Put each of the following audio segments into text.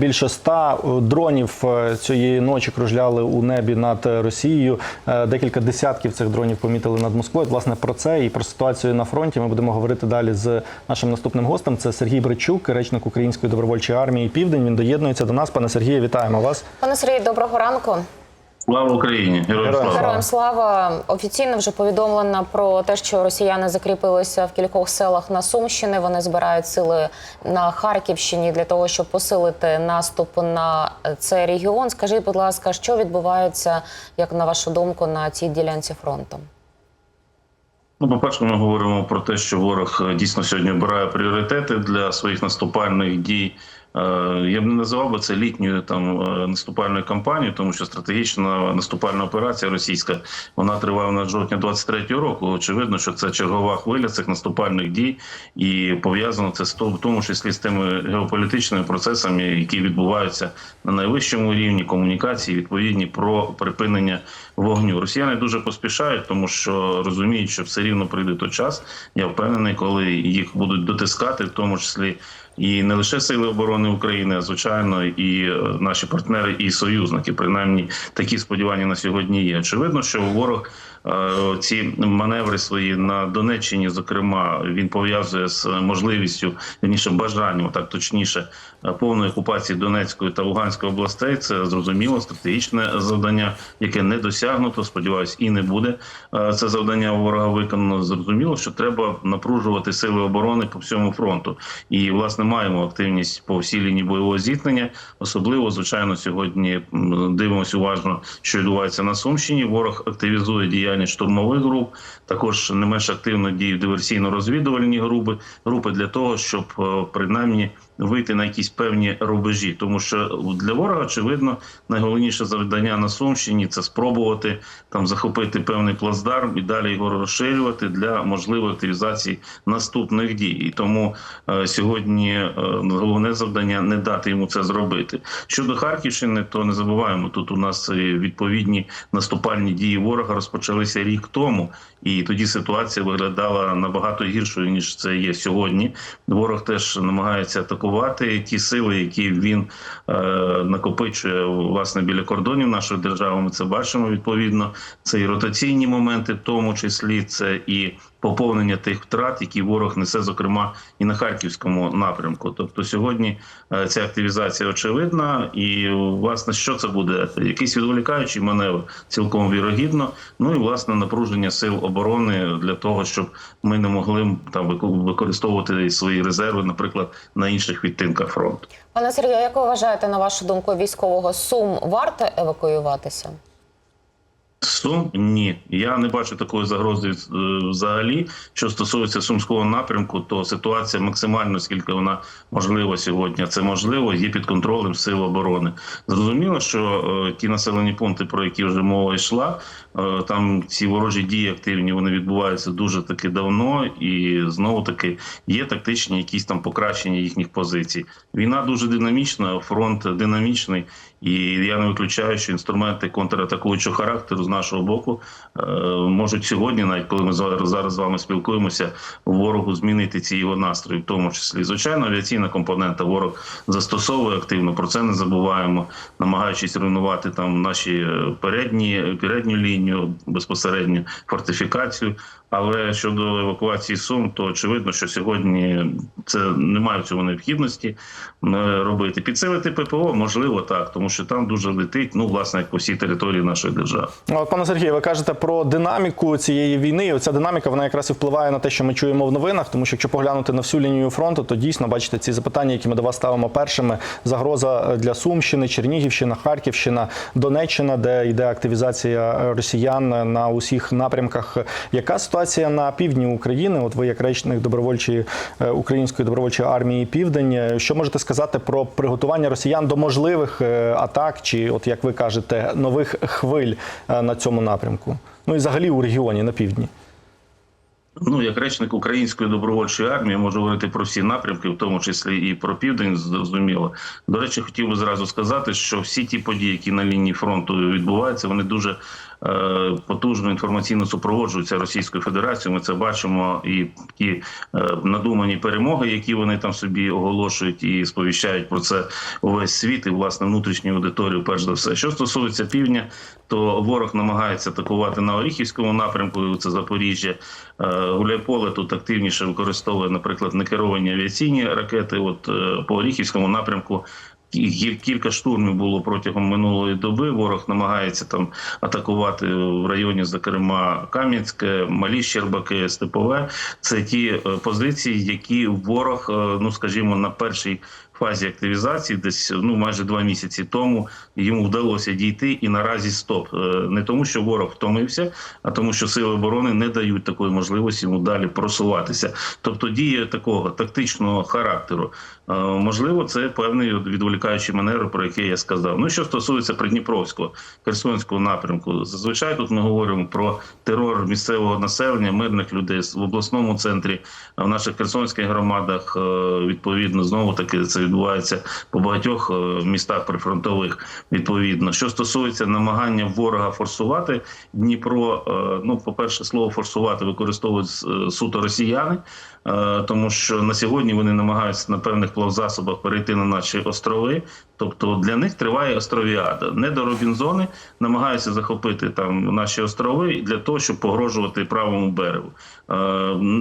Більше ста е, дронів е, цієї ночі кружляли у небі над е, Росією. Декілька десятків цих дронів помітили над Москвою. Власне про це і про ситуацію на фронті ми будемо говорити далі з нашим наступним гостем. Це Сергій Бричук, речник Української добровольчої армії Південь. Він доєднується до нас. Пане Сергію, вітаємо вас. Пане Сергію, доброго ранку. Слава Україні! Героям слава! Героям слава офіційно вже повідомлено про те, що росіяни закріпилися в кількох селах на Сумщини. Вони збирають сили на Харківщині для того, щоб посилити наступ на цей регіон. Скажіть, будь ласка, що відбувається, як на вашу думку, на цій ділянці фронту? Ну, по-перше, ми говоримо про те, що ворог е, дійсно сьогодні обирає пріоритети для своїх наступальних дій. Е, Я б не називав би це літньою там е, наступальною кампанією, тому що стратегічна наступальна операція російська вона триває на жовтня 23-го року. Очевидно, що це чергова хвиля цих наступальних дій, і пов'язано це з в тому числі з тими геополітичними процесами, які відбуваються на найвищому рівні комунікації, відповідні про припинення вогню. Росіяни дуже поспішають, тому що розуміють, що все рівно прийде той час. Я впевнений, коли їх будуть дотискати, в тому числі. І не лише сили оборони України, а звичайно, і е, наші партнери і союзники. Принаймні такі сподівання на сьогодні є. Очевидно, що ворог ці маневри свої на Донеччині, зокрема, він пов'язує з можливістю вірніше бажанням, так точніше, е, повної окупації Донецької та Луганської областей. Це зрозуміло стратегічне завдання, яке не досягнуто. Сподіваюсь, і не буде е, це завдання ворога виконано. Зрозуміло, що треба напружувати сили оборони по всьому фронту. І власне маємо активність по всій лінії бойового зіткнення. Особливо, звичайно, сьогодні дивимося уважно, що відбувається на Сумщині. Ворог активізує діяльність штурмових груп. Також не менш активно діють диверсійно-розвідувальні групи, групи для того, щоб е, принаймні вийти на якісь певні рубежі, тому що для ворога очевидно найголовніше завдання на Сумщині це спробувати там захопити певний плацдарм і далі його розширювати для можливої активізації наступних дій. І тому е, сьогодні е, головне завдання не дати йому це зробити. Щодо Харківщини, то не забуваємо тут. У нас відповідні наступальні дії ворога розпочалися рік тому, і тоді ситуація виглядала набагато гіршою ніж це є сьогодні. Ворог теж намагається атакувати ті сили, які він е, накопичує власне біля кордонів нашої держави. Ми це бачимо відповідно. Це і ротаційні моменти, в тому числі це і поповнення тих втрат, які ворог несе, зокрема і на харківському напрямку. Тобто, сьогодні е, ця активізація очевидна, і власне що це буде? Якийсь відволікаючий маневр, цілком вірогідно. Ну і власне напруження сил оборони для того, щоб ми не могли там використовувати свої резерви, наприклад, на інших відтинках фронту. Пане Сергію, як ви вважаєте, на вашу думку, військового Сум варто евакуюватися? Сум ні, я не бачу такої загрози е, взагалі. Що стосується сумського напрямку, то ситуація максимально скільки вона можлива сьогодні. Це можливо, є під контролем сил оборони. Зрозуміло, що е, ті населені пункти, про які вже мова йшла, е, там ці ворожі дії активні, вони відбуваються дуже таки давно, і знову таки є тактичні якісь там покращення їхніх позицій. Війна дуже динамічна, фронт динамічний, і я не виключаю, що інструменти контратакуючого характеру з нашого боку е, можуть сьогодні, навіть коли ми зараз з вами спілкуємося, ворогу змінити ці його настрої, в тому числі звичайно, авіаційна компонента ворог застосовує активно. Про це не забуваємо, намагаючись руйнувати там наші е, передні передню лінію, безпосередньо фортифікацію. Але щодо евакуації сум, то очевидно, що сьогодні це немає в цьому необхідності е, робити. Підсилити ППО можливо так, тому що там дуже летить. Ну власне по всій території нашої держави. Ну, Пане Сергію, ви кажете про динаміку цієї війни. Оця динаміка вона якраз і впливає на те, що ми чуємо в новинах. Тому що якщо поглянути на всю лінію фронту, то дійсно бачите ці запитання, які ми до вас ставимо першими. Загроза для Сумщини, Чернігівщина, Харківщина, Донеччина, де йде активізація росіян на усіх напрямках. Яка ситуація на півдні України? От ви як речник добровольчої е, української добровольчої армії Південь. Що можете сказати про приготування росіян до можливих е, атак, чи, от як ви кажете, нових хвиль е, на цьому напрямку? Ну і взагалі у регіоні на півдні. Ну, як речник української добровольчої армії, можу говорити про всі напрямки, в тому числі і про південь. Зрозуміло. До речі, хотів би зразу сказати, що всі ті події, які на лінії фронту відбуваються, вони дуже потужно інформаційно супроводжуються Російською Федерацією. Ми це бачимо, і ті е, надумані перемоги, які вони там собі оголошують і сповіщають про це увесь світ і власне внутрішню аудиторію. Перш за все, що стосується півдня, то ворог намагається атакувати на Оріхівському напрямку. Це Запоріжжя. Е, Гуляйполе тут активніше використовує, наприклад, некеровані авіаційні ракети. От е, по Оріхівському напрямку. Кіль- Кілька штурмів було протягом минулої доби. Ворог намагається там атакувати в районі, зокрема Кам'янське, Малі Щербаки, Степове. Це ті е, позиції, які ворог, е, ну скажімо, на першій фазі активізації, десь ну майже два місяці тому йому вдалося дійти, і наразі стоп. Е, Не тому, що ворог втомився, а тому, що сили оборони не дають такої можливості йому далі просуватися. Тобто діє такого тактичного характеру. Е, Можливо, це певний відволікаючий маневр, про який я сказав. Ну що стосується Придніпровського Херсонського напрямку, зазвичай тут ми говоримо про терор місцевого населення, мирних людей в обласному центрі, в наших херсонських громадах е, відповідно знову таки це відбувається по багатьох е, містах прифронтових. Відповідно, що стосується намагання ворога форсувати Дніпро, е, ну по перше, слово форсувати використовують е, суто росіяни. Е, тому що на сьогодні вони намагаються на певних плавзасобах перейти на наші острови. Тобто для них триває островіада. Не до Робінзони намагаються захопити там наші острови для того, щоб погрожувати правому берегу. Е,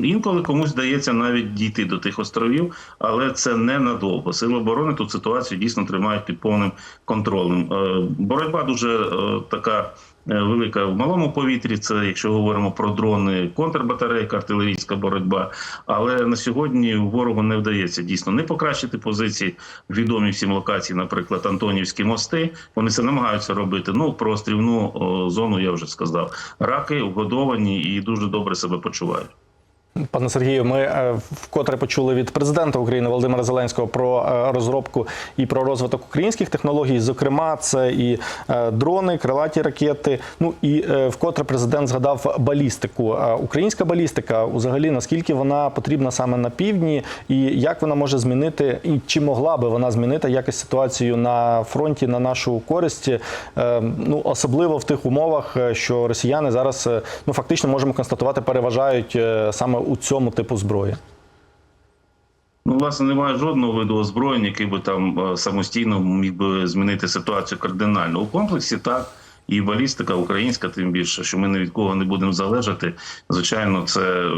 інколи комусь вдається навіть дійти до тих островів, але це не надовго. Сили оборони тут ситуацію дійсно тримають під повним контролем. Е, боротьба дуже е, така. Е, Велика в малому повітрі, це якщо говоримо про дрони, контрбатарейка, артилерійська боротьба. Але на сьогодні ворогу не вдається дійсно не покращити позиції відомі всім локації, наприклад, Антонівські мости. Вони це намагаються робити. Ну про острівну зону я вже сказав. Раки вгодовані і дуже добре себе почувають. Пане Сергію, ми е, вкотре почули від президента України Володимира Зеленського про е, розробку і про розвиток українських технологій. Зокрема, це і е, дрони, крилаті ракети. Ну і вкотре президент згадав балістику. Українська балістика, взагалі, наскільки вона потрібна саме на півдні, і як вона може змінити, і чи могла би вона змінити якось ситуацію на фронті на нашу користь, ну особливо в тих умовах, що росіяни зараз ну фактично можемо констатувати, переважають саме у цьому типу зброї. Ну, власне, немає жодного виду озброєння, який би там е, самостійно міг би змінити ситуацію кардинально. У комплексі так. І балістика українська, тим більше, що ми ні від кого не будемо залежати. Звичайно, це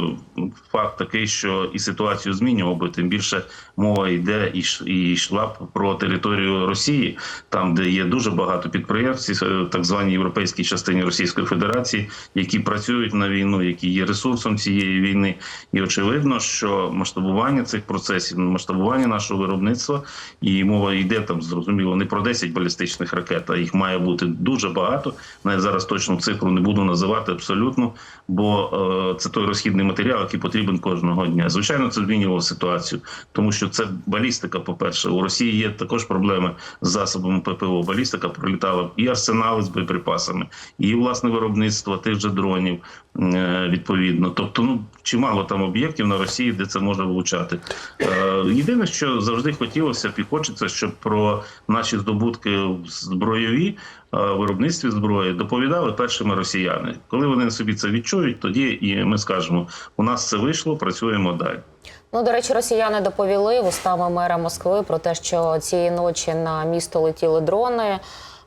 факт такий, що і ситуацію змінював би. Тим більше мова йде і і йшла б про територію Росії, там де є дуже багато підприємств, е, так званій європейській частині Російської Федерації, які працюють на війну, які є ресурсом цієї війни. І очевидно, що масштабування цих процесів, масштабування нашого виробництва, і мова йде там зрозуміло не про 10 балістичних ракет, а їх має бути дуже багато. Навіть зараз точну цифру не буду називати абсолютно, бо е, це той розхідний матеріал, який потрібен кожного дня. Звичайно, це змінювало ситуацію, тому що це балістика. По перше, у Росії є також проблеми з засобами ППО. Балістика пролітала і арсенали з боєприпасами, і власне виробництво тих же дронів е, відповідно. Тобто, ну чимало там об'єктів на Росії, де це може влучати. Е, Єдине, що завжди хотілося і хочеться, щоб про наші здобутки збройові виробництві зброї доповідали першими росіяни. Коли вони собі це відчують, тоді і ми скажемо: у нас це вийшло, працюємо далі. Ну, до речі, росіяни доповіли вустами мера Москви про те, що цієї ночі на місто летіли дрони.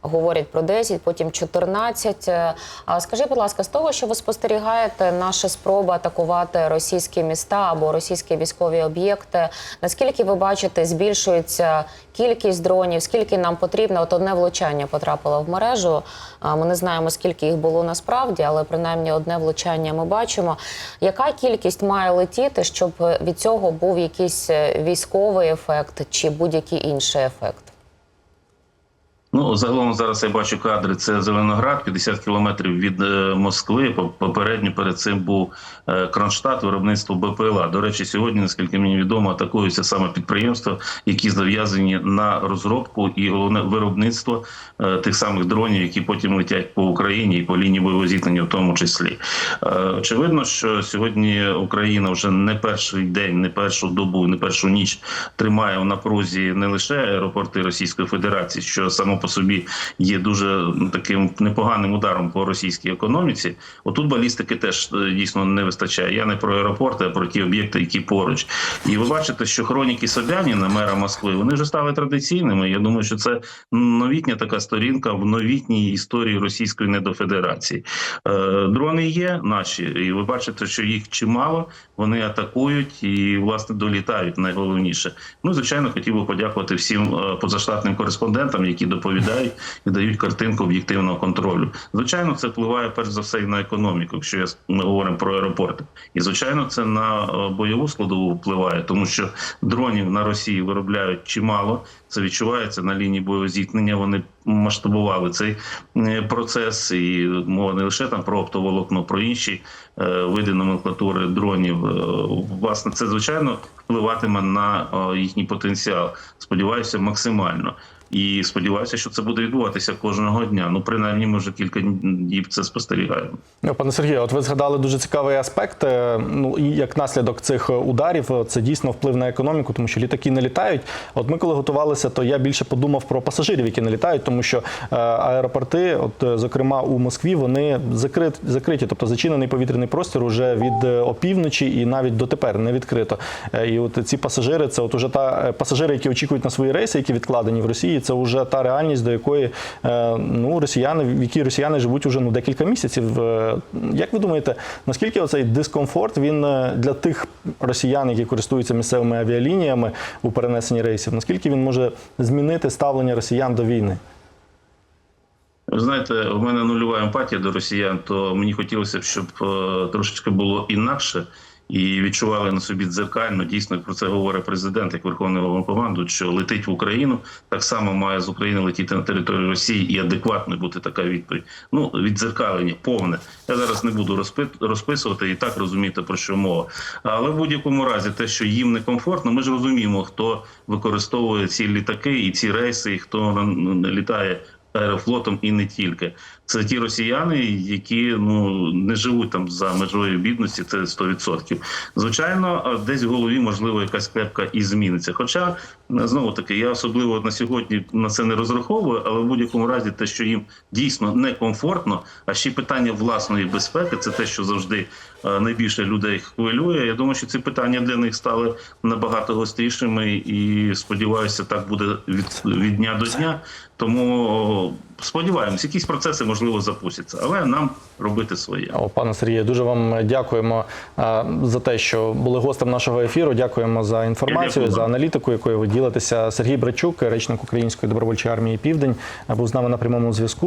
Говорять про 10, потім 14. Е, А скажи, будь ласка, з того, що ви спостерігаєте, наша спроба атакувати російські міста або російські військові об'єкти. Наскільки ви бачите, збільшується кількість дронів? Скільки нам потрібно? От одне влучання потрапило в мережу. Ми не знаємо, скільки їх було насправді, але принаймні одне влучання ми бачимо. Яка кількість має летіти, щоб від цього був якийсь е, військовий ефект чи будь-який інший ефект? Ну загалом зараз я бачу кадри. Це Зеленоград, 50 кілометрів від е, Москви. По- Попередньо перед цим був е, Кронштадт, виробництво БПЛА. До речі, сьогодні, наскільки мені відомо, атакуються саме підприємства, які зав'язані на розробку і головне виробництво е, тих самих дронів, які потім летять по Україні і по лінії бойового зіткнення, в тому числі. Очевидно, що сьогодні Україна вже не перший день, не першу добу, не першу ніч тримає в напрузі не лише аеропорти Російської Федерації, що само по собі є дуже таким непоганим ударом по російській економіці. Отут балістики теж е, дійсно не вистачає. Я не про аеропорти, а про ті об'єкти, які поруч. І ви бачите, що хроніки Собяніна, мера Москви, вони вже стали традиційними. Я думаю, що це новітня така сторінка в новітній історії російської недофедерації. Е, Дрони є наші, і ви бачите, що їх чимало. Вони атакують і власне долітають. Найголовніше. Ну звичайно, хотів би подякувати всім е, позаштатним кореспондентам, які доповідають і дають картинку об'єктивного контролю. Звичайно, це впливає перш за все і на економіку, якщо ми говоримо про аеропорти. І звичайно, це на е, бойову складову впливає, тому що дронів на Росії виробляють чимало. Це відчувається на лінії бойового зіткнення. Вони масштабували цей е, процес, і мова не лише там про оптоволокно, про інші е, види номенклатури дронів. Е, Власне, це звичайно впливатиме на е, їхній потенціал. Сподіваюся, максимально. І сподіваюся, що це буде відбуватися кожного дня. Ну, принаймні, ми вже кілька днів це спостерігаємо. Ну, Пане Сергію, от ви згадали дуже цікавий аспект. Е, Ну і як наслідок цих е, ударів, е, це дійсно вплив на економіку, тому що літаки не літають. От ми коли готувалися, то я більше подумав про пасажирів, які не літають, тому що аеропорти, от зокрема у Москві, вони закрит, закриті, тобто зачинений повітряний простір уже від опівночі і навіть дотепер не відкрито. І от ці пасажири, це от уже та пасажири, які очікують на свої рейси, які відкладені в Росії. Це вже та реальність, до якої е, ну росіяни, в якій росіяни живуть уже ну декілька місяців. Е, Як ви думаєте, наскільки оцей дискомфорт він е, для тих росіян, які користуються місцевими авіалініями у перенесенні рейсів, наскільки він може змінити ставлення росіян до війни? Ви знаєте, у мене нульова емпатія до росіян, то мені хотілося б, щоб трошечки було інакше і відчували на собі дзеркально. Дійсно, про це говорить президент, як Верховний Головнокомандувач, що летить в Україну, так само має з України летіти на територію Росії і адекватно бути така відповідь. Ну, віддзеркалення повне. Я зараз не буду розписувати і так розуміти про що мова. Але в будь-якому разі, те, що їм некомфортно, ми ж розуміємо, хто використовує ці літаки і ці рейси, і хто ну, літає аерофлотом і не тільки. Це ті росіяни, які ну не живуть там за межою бідності, це 100%. Звичайно, десь в голові можливо якась клепка і зміниться. Хоча знову таки я особливо на сьогодні на це не розраховую, але в будь-якому разі те, що їм дійсно некомфортно, а ще питання власної безпеки, це те, що завжди найбільше людей хвилює. Я думаю, що ці питання для них стали набагато гострішими, і сподіваюся, так буде від, від дня до дня. Тому сподіваємось, якісь процеси можливо запустяться, але нам робити своє. О, пане Сергію, дуже вам дякуємо е, за те, що були гостем нашого ефіру. Дякуємо за інформацію, Дякую за аналітику, якою ви ділитеся. Сергій Брачук, речник Української добровольчої армії Південь, був з нами на прямому зв'язку.